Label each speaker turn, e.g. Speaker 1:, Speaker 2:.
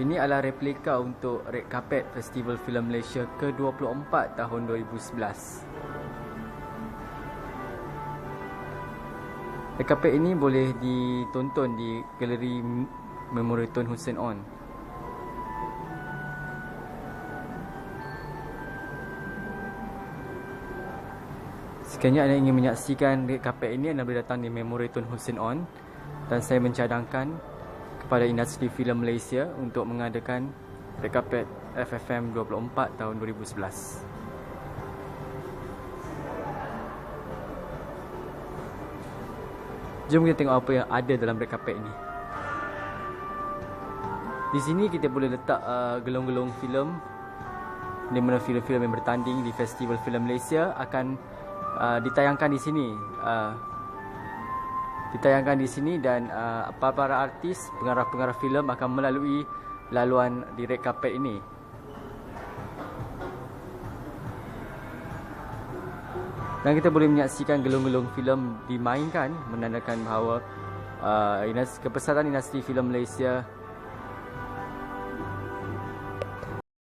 Speaker 1: Ini adalah replika untuk Red Carpet Festival Filem Malaysia ke-24 tahun 2011. Red Carpet ini boleh ditonton di Galeri Memorial Tun Hussein On. Sekiranya anda ingin menyaksikan Red Carpet ini, anda boleh datang di Memorial Tun Hussein On dan saya mencadangkan kepada industri filem Malaysia untuk mengadakan Red Carpet FFM 24 tahun 2011. Jom kita tengok apa yang ada dalam red carpet ini. Di sini kita boleh letak uh, gelong-gelong filem di mana filem-filem yang bertanding di Festival Filem Malaysia akan uh, ditayangkan di sini. Uh, ditayangkan di sini dan uh, para artis, pengarah-pengarah filem akan melalui laluan di red carpet ini. Dan kita boleh menyaksikan gelung-gelung filem dimainkan menandakan bahawa uh, kepesaran industri filem Malaysia